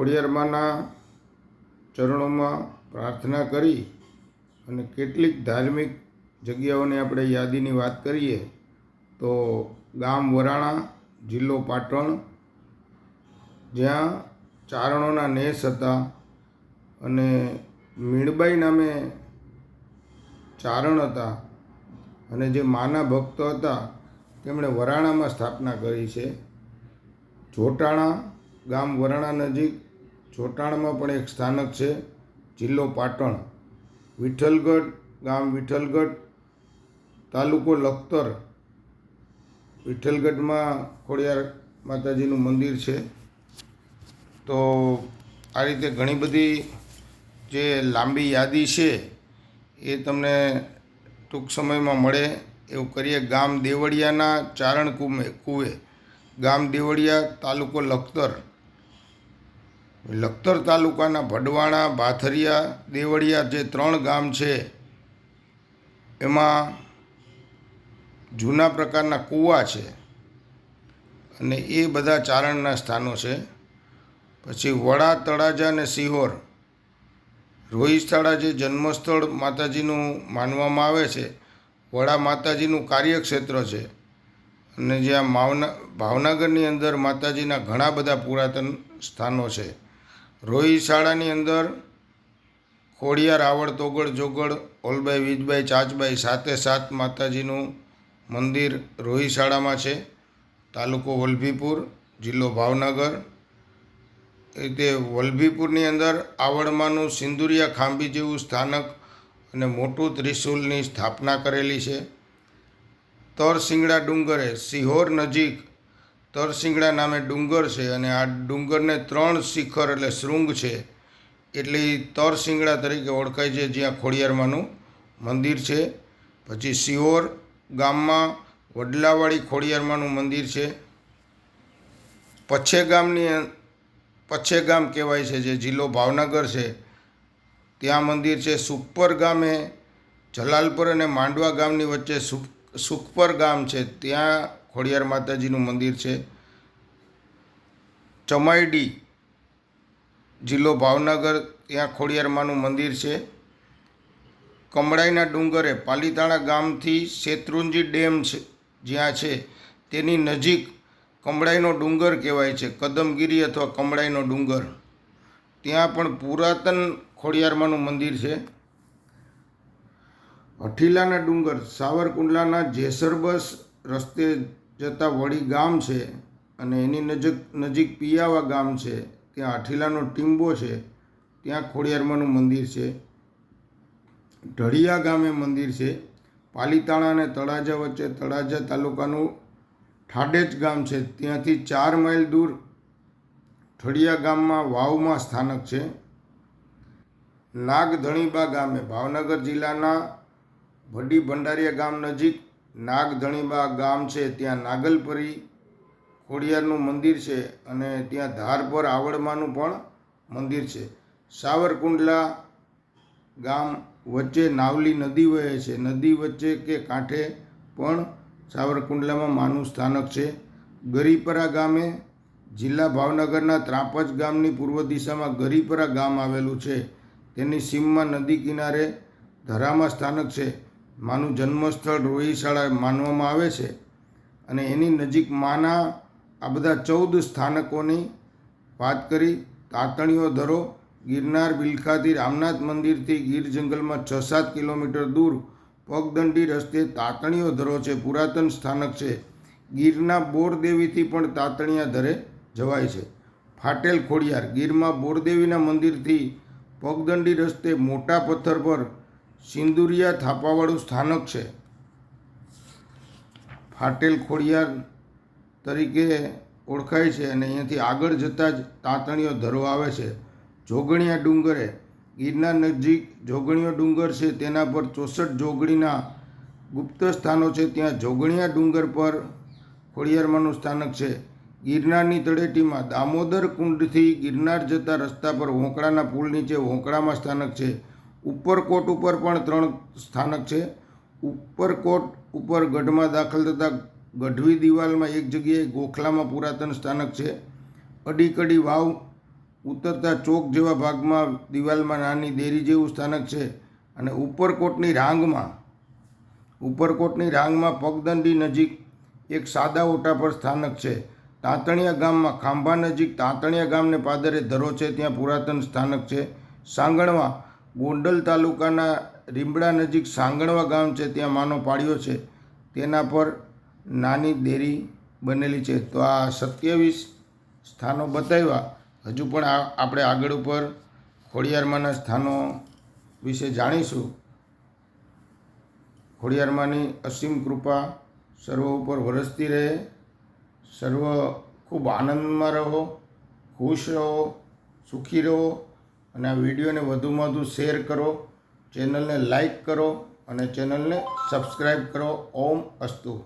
ખોડિયારમાંના ચરણોમાં પ્રાર્થના કરી અને કેટલીક ધાર્મિક જગ્યાઓની આપણે યાદીની વાત કરીએ, તો ગામ વરાણા, જિલ્લો પાટણ, જ્યાં ચારણોના નેસ હતા અને મીણબાઈ નામે ચારણ હતા અને જે માના ભક્તો હતા, તેમણે વરાણામાં સ્થાપના કરી છે. જોટાણા ગામ વરાણા નજીક જોટાણામાં પણ એક સ્થાનક છે, જિલ્લો પાટણ. વિઠ્ઠલગઢ, ગામ વિઠ્ઠલગઢ, તાલુકો લખતર. વિઠ્ઠલગઢમાં ખોડિયાર માતાજીનું મંદિર છે. તો આ રીતે ઘણી બધી જે લાંબી યાદી છે, એ તમને ટૂંક સમયમાં મળે. એવું કરીએ, ગામ દેવળિયાના ચારણ કુમે કુવે. ગામ દેવળિયા, તાલુકો લખતર. લખતર તાલુકાના ભડવાણા, બાથરિયા, દેવળિયા જે ત્રણ ગામ છે, એમાં જૂના પ્રકારના કૂવા છે અને એ બધા ચારણના સ્થાનો છે. પછી વડા, તળાજા અને સિહોર રોહિસ્થાળા જે જન્મસ્થળ માતાજીનું માનવામાં આવે છે, વડા માતાજીનું કાર્યક્ષેત્ર છે અને જ્યાં માવના, ભાવનગરની અંદર માતાજીના ઘણા બધા પુરાતન સ્થાનો છે. રોહિશાળાની અંદર ખોડિયા આવડ, તોગડ, જોગડ, ઓલબાઈ, વીજબાઈ, ચાચબાઈ સાતે સાત માતાજીનું મંદિર રોહિશાળામાં છે. તાલુકો વલભીપુર, જિલ્લો ભાવનગર. એ રીતે વલભીપુરની અંદર આવડમાનું સિંદુરિયા ખાંભી જેવું સ્થાનક અને મોટું ત્રિશુલની સ્થાપના કરેલી છે. તરસિંગડા ડુંગરે સિહોર નજીક તરસિંગડા નામે ડુંગર છે અને આ ડુંગરને ત્રણ શિખર એટલે શૃંગ છે. એટલે તરસિંગડા તરીકે ઓળખાય છે જ્યાં ખોડિયારમાંનું મંદિર છે. પછી સિહોર ગામમાં વડલાવાળી ખોડિયારમાંનું મંદિર છે. પચ્છે ગામની પચ્છે ગામ કહેવાય છે જે જિલ્લો ભાવનગર છે. ત્યાં મંદિર છે. સુખપર ગામે જલાલપુર અને માંડવા ગામની વચ્ચે સુખ, સુખપર ગામ છે. ત્યાં ખોડિયાર માતાજીનું મંદિર છે. ચમાઈડી જિલ્લો ભાવનગર, ત્યાં ખોડિયારમાનું મંદિર છે. કમળાઈના ડુંગરે પાલીતાણા ગામથી શેત્રુંજી ડેમ છે, જ્યાં છે. તેની નજીક કમળાઈનો ડુંગર કહેવાય છે, કદમગીરી અથવા કમળાઈનો ડુંગર. ત્યાં પણ પુરાતન ખોડિયારમાનું મંદિર છે. હઠીલાના ડુંગર સાવરકુંડલાના જેસરબસ રસ્તે જતા વળી ગામ છે અને એની નજીક નજીક પિયાવા ગામ છે ત્યાં આઠીલાનો ટીંબો છે, ત્યાં ખોડિયારમાંનું મંદિર છે. ઢળિયા ગામે મંદિર છે. પાલીતાણા અને તળાજા વચ્ચે તળાજા તાલુકાનું ઠાડેજ ગામ છે. ત્યાંથી ચાર માઇલ દૂર ઠળિયા ગામમાં વાવમાં સ્થાનક છે. નાગધણીબા ગામે ભાવનગર જિલ્લાના ભડી ભંડારીયા ગામ નજીક નાગધણીબા ગામ છે, ત્યાં નાગલપરી ખોડિયારનું મંદિર છે અને ત્યાં ધાર પર આવડમાનું પણ મંદિર છે. સાવરકુંડલા ગામ વચ્ચે નાવલી નદી વહે છે. નદી વચ્ચે કે કાંઠે પણ સાવરકુંડલામાં માનું સ્થાનક છે. ગરીપરા ગામે જિલ્લા ભાવનગરના ત્રાપજ ગામની પૂર્વ દિશામાં ગરીપરા ગામ આવેલું છે. તેની સીમમાં નદી કિનારે ધરામાં સ્થાનક છે. માનું જન્મસ્થળ રોહિશાળા માનવામાં આવે છે અને એની નજીક માના આ બધા ચૌદ સ્થાનકોની વાત કરી, તાતણીઓ ધરો, ગિરનાર બિલખાથી રામનાથ મંદિરથી ગીર જંગલમાં છ સાત કિલોમીટર દૂર પગદંડી રસ્તે તાતણીઓ ધરો છે, પુરાતન સ્થાનક છે. ગીરના બોરદેવીથી પણ તાતણિયા ધરે જવાય છે. ફાટેલ ખોડિયાર ગીરમાં બોરદેવીના મંદિરથી પગદંડી રસ્તે મોટા પથ્થર પર સિંદુરિયા થાપાવાળું સ્થાનક છે. ફાટેલ ખોડિયાર તરીકે ઓળખાય છે અને અહીંયાથી આગળ જતાં જ તાંતણીઓ ધરો આવે છે. જોગણિયા ડુંગરે, ગીરના નજીક જોગણીયો ડુંગર છે તેના પર ચોસઠ જોગણીના ગુપ્ત સ્થાનો છે. ત્યાં જોગણિયા ડુંગર પર ખોડિયારમાંનું સ્થાનક છે. ગિરનારની તળેટીમાં દામોદર કુંડથી ગિરનાર જતા રસ્તા પર હોંકળાના પુલ નીચે હોંકળામાં સ્થાનક છે. ઉપરકોટ ઉપર પણ ત્રણ સ્થાનક છે. ઉપરકોટ ઉપર ગઢમાં દાખલ થતાં ગઢવી દિવાલમાં એક જગ્યાએ ગોખલામાં પુરાતન સ્થાનક છે. અડીકડી વાવ ઉતરતા ચોક જેવા ભાગમાં દિવાલમાં નાની દેરી જેવું સ્થાનક છે અને ઉપરકોટની રાંગમાં ઉપરકોટની રાંગમાં પગદંડી નજીક એક સાદા ઓટા પર સ્થાનક છે. તાંતણિયા ગામમાં ખાંભા નજીક તાંતણિયા ગામને પાદરે ધરો છે, ત્યાં પુરાતન સ્થાનક છે. સાંગણવા ગોંડલ તાલુકાના રીમડા નજીક સાંગણવા ગામ છે, ત્યાં માનો પાડ્યો છે. તેના પર નાની દેરી બનેલી છે. તો આ સત્યાવીસ સ્થાનો બતાવ્યા. હજુ પણ આપણે આગળ ઉપર ખોડિયારમાંના સ્થાનો વિશે જાણીશું. ખોડિયારમાંની અસીમ કૃપા સર્વ ઉપર વરસતી રહે. સર્વ ખૂબ આનંદમાં રહો, ખુશ રહો, સુખી રહો. અને આ વિડીયોને વધુમાં વધુ શેર કરો, ચેનલને લાઈક કરો અને ચેનલને સબસ્ક્રાઈબ કરો. ઓમ અસ્તુ.